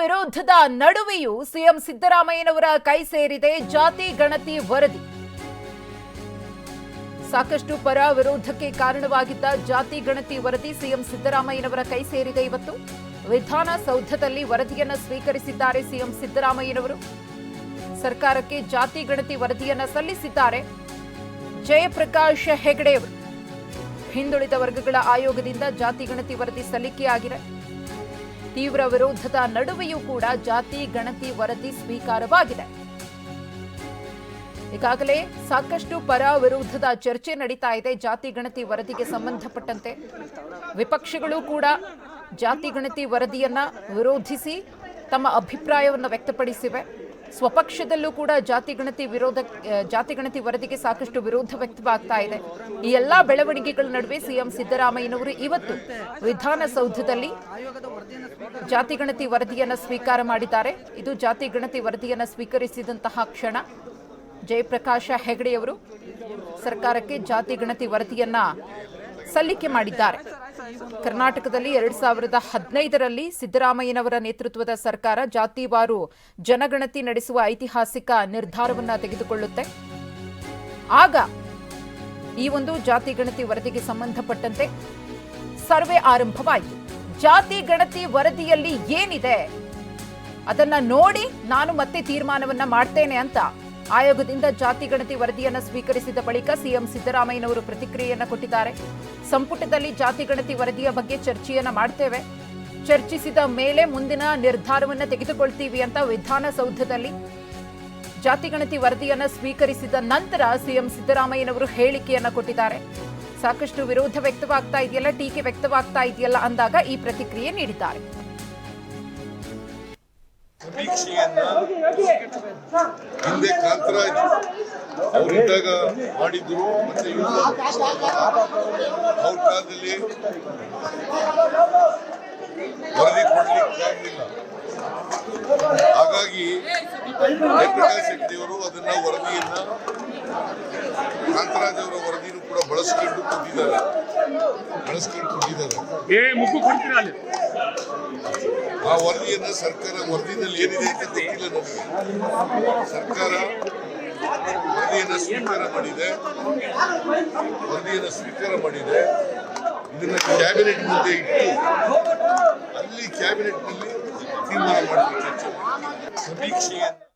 ವಿರೋಧದ ನಡುವೆಯೂ ಸಿಎಂ ಸಿದ್ದರಾಮಯ್ಯನವರ ಕೈ ಸೇರಿದೆ ಜಾತಿ ಗಣತಿ ವರದಿ. ಸಾಕಷ್ಟು ಪರ ವಿರೋಧಕ್ಕೆ ಕಾರಣವಾಗಿದ್ದ ಜಾತಿ ಗಣತಿ ವರದಿ ಸಿಎಂ ಸಿದ್ದರಾಮಯ್ಯನವರ ಕೈ ಸೇರಿದೆ ಇವತ್ತು. ವಿಧಾನಸೌಧದಲ್ಲಿ ವರದಿಯನ್ನು ಸ್ವೀಕರಿಸಿದ್ದಾರೆ ಸಿಎಂ ಸಿದ್ದರಾಮಯ್ಯನವರು. ಸರ್ಕಾರಕ್ಕೆ ಜಾತಿ ಗಣತಿ ವರದಿಯನ್ನು ಸಲ್ಲಿಸಿದ್ದಾರೆ ಜಯಪ್ರಕಾಶ್ ಹೆಗಡೆಯವರು. ಹಿಂದುಳಿದ ವರ್ಗಗಳ ಆಯೋಗದಿಂದ ಜಾತಿ ಗಣತಿ ವರದಿ ಸಲ್ಲಿಕೆಯಾಗಿದೆ. ತೀವ್ರ ವಿರೋಧದ ನಡುವೆಯೂ ಕೂಡ ಜಾತಿ, ಗಣತಿ, ವರದಿ ಸ್ವೀಕಾರವಾಗಿದೆ. ಈಗಾಗಲೇ ಸಾಕಷ್ಟು ಪರ ವಿರೋಧದ ಚರ್ಚೆ ನಡೀತಾ ಇದೆ. ಜಾತಿ, ಗಣತಿ, ವರದಿಗೆ ಸಂಬಂಧಪಟ್ಟಂತೆ ವಿಪಕ್ಷಗಳು ಕೂಡ ಜಾತಿ, ಗಣತಿ, ವರದಿಯನ್ನ ವಿರೋಧಿಸಿ ತಮ್ಮ ಅಭಿಪ್ರಾಯವನ್ನು ವ್ಯಕ್ತಪಡಿಸಿವೆ. ಸ್ವಪಕ್ಷದಲ್ಲೂ ಕೂಡ ಜಾತಿ ಗಣತಿ ವಿರೋಧ ಜಾತಿ ಗಣತಿ ವರದಿಗೆ ಸಾಕಷ್ಟು ವಿರೋಧ ವ್ಯಕ್ತವಾಗ್ತಾ ಇದೆ. ಈ ಎಲ್ಲ ಬೆಳವಣಿಗೆಗಳ ನಡುವೆ ಸಿಎಂ ಸಿದ್ದರಾಮಯ್ಯನವರು ಇವತ್ತು ವಿಧಾನಸೌಧದಲ್ಲಿ ಜಾತಿ ಗಣತಿ ವರದಿಯನ್ನ ಸ್ವೀಕಾರ ಮಾಡಿದ್ದಾರೆ. ಇದು ಜಾತಿ ಗಣತಿ ವರದಿಯನ್ನ ಸ್ವೀಕರಿಸಿದಂತಹ ಕ್ಷಣ. ಜಯಪ್ರಕಾಶ ಹೆಗಡೆಯವರು ಸರ್ಕಾರಕ್ಕೆ ಜಾತಿ ಗಣತಿ ವರದಿಯನ್ನ ಸಲ್ಲಿಕೆ ಮಾಡಿದ್ದಾರೆ. ಕರ್ನಾಟಕದಲ್ಲಿ ಎರಡ್ ಸಾವಿರದ ಹದಿನೈದರಲ್ಲಿ ಸಿದ್ದರಾಮಯ್ಯನವರ ನೇತೃತ್ವದ ಸರ್ಕಾರ ಜಾತಿವಾರು ಜನಗಣತಿ ನಡೆಸುವ ಐತಿಹಾಸಿಕ ನಿರ್ಧಾರವನ್ನು ತೆಗೆದುಕೊಳ್ಳುತ್ತೆ. ಆಗ ಈ ಒಂದು ಜಾತಿ ಗಣತಿ ವರದಿಗೆ ಸಂಬಂಧಪಟ್ಟಂತೆ ಸರ್ವೆ ಆರಂಭವಾಯಿತು. ಜಾತಿ ಗಣತಿ ವರದಿಯಲ್ಲಿ ಏನಿದೆ? ಅದನ್ನ ನೋಡಿ ನಾನು ಮತ್ತೆ ತೀರ್ಮಾನವನ್ನ ಮಾಡ್ತೇನೆ ಅಂತ ಆಯೋಗದಿಂದ ಜಾತಿ ಗಣತಿ ವರದಿಯನ್ನು ಸ್ವೀಕರಿಸಿದ ಬಳಿಕ ಸಿಎಂ ಸಿದ್ದರಾಮಯ್ಯನವರು ಪ್ರತಿಕ್ರಿಯೆಯನ್ನು ಕೊಟ್ಟಿದ್ದಾರೆ. ಸಂಪುಟದಲ್ಲಿ ಜಾತಿ ಗಣತಿ ವರದಿಯ ಬಗ್ಗೆ ಚರ್ಚೆಯನ್ನು ಮಾಡ್ತೇವೆ. ಚರ್ಚಿಸಿದ ಮೇಲೆ ಮುಂದಿನ ನಿರ್ಧಾರವನ್ನು ತೆಗೆದುಕೊಳ್ತೀವಿ ಅಂತ ವಿಧಾನಸೌಧದಲ್ಲಿ ಜಾತಿ ಗಣತಿ ವರದಿಯನ್ನು ಸ್ವೀಕರಿಸಿದ ನಂತರ ಸಿಎಂ ಸಿದ್ದರಾಮಯ್ಯನವರು ಹೇಳಿಕೆಯನ್ನು ಕೊಟ್ಟಿದ್ದಾರೆ. ಸಾಕಷ್ಟು ವಿರೋಧ ವ್ಯಕ್ತವಾಗ್ತಾ ಇದೆಯಲ್ಲ, ಟೀಕೆ ವ್ಯಕ್ತವಾಗ್ತಾ ಇದೆಯಲ್ಲ ಅಂದಾಗ ಈ ಪ್ರತಿಕ್ರಿಯೆ ನೀಡಿದ್ದಾರೆ. ಸಮೀಕ್ಷೆಯನ್ನ ಹಿಂದೆ ಕಾಂತರಾಜ್ ಅವರಿದ್ದಾಗ ಮಾಡಿದ್ರು ಮತ್ತೆ ಅವ್ರ ಕಾಲದಲ್ಲಿ ವರದಿ ಕೊಡ್ಲಿಕ್ಕೆ ಆಗಲಿಲ್ಲ. ಹಾಗಾಗಿ ಜಯಪ್ರಕಾಶ್ ಶೆಟ್ಟಿಯವರು ಅದನ್ನ ವರದಿಯನ್ನ ಕಾಂತರಾಜ್ ಅವರ ವರದಿನೂ ಕೂಡ ಬಳಸಿಕೊಂಡು ಕೊಟ್ಟಿದ್ದಾರೆ ಬಳಸ್ಕೊಂಡು ಕೊಟ್ಟಿದ್ದಾರೆ. ಅಲ್ಲಿ? ಆ ವರದಿಯನ್ನ ಸರ್ಕಾರ ವರದಿನಲ್ಲಿ ಏನಿದೆ ಅಂತ ಗೊತ್ತಿಲ್ಲ ನಮಗೆ. ಸರ್ಕಾರ ವರದಿಯನ್ನ ಸ್ವೀಕಾರ ಮಾಡಿದೆ. ವರದಿಯನ್ನ ಸ್ವೀಕಾರ ಮಾಡಿದೆ. ಇದನ್ನ ಕ್ಯಾಬಿನೆಟ್ ಮುಂದೆ ಇಟ್ಟು ಅಲ್ಲಿ ಕ್ಯಾಬಿನೆಟ್ನಲ್ಲಿ ತೀರ್ಮಾನ ಮಾಡಬೇಕು ಚರ್ಚೆ ಸಮೀಕ್ಷೆಯನ್ನು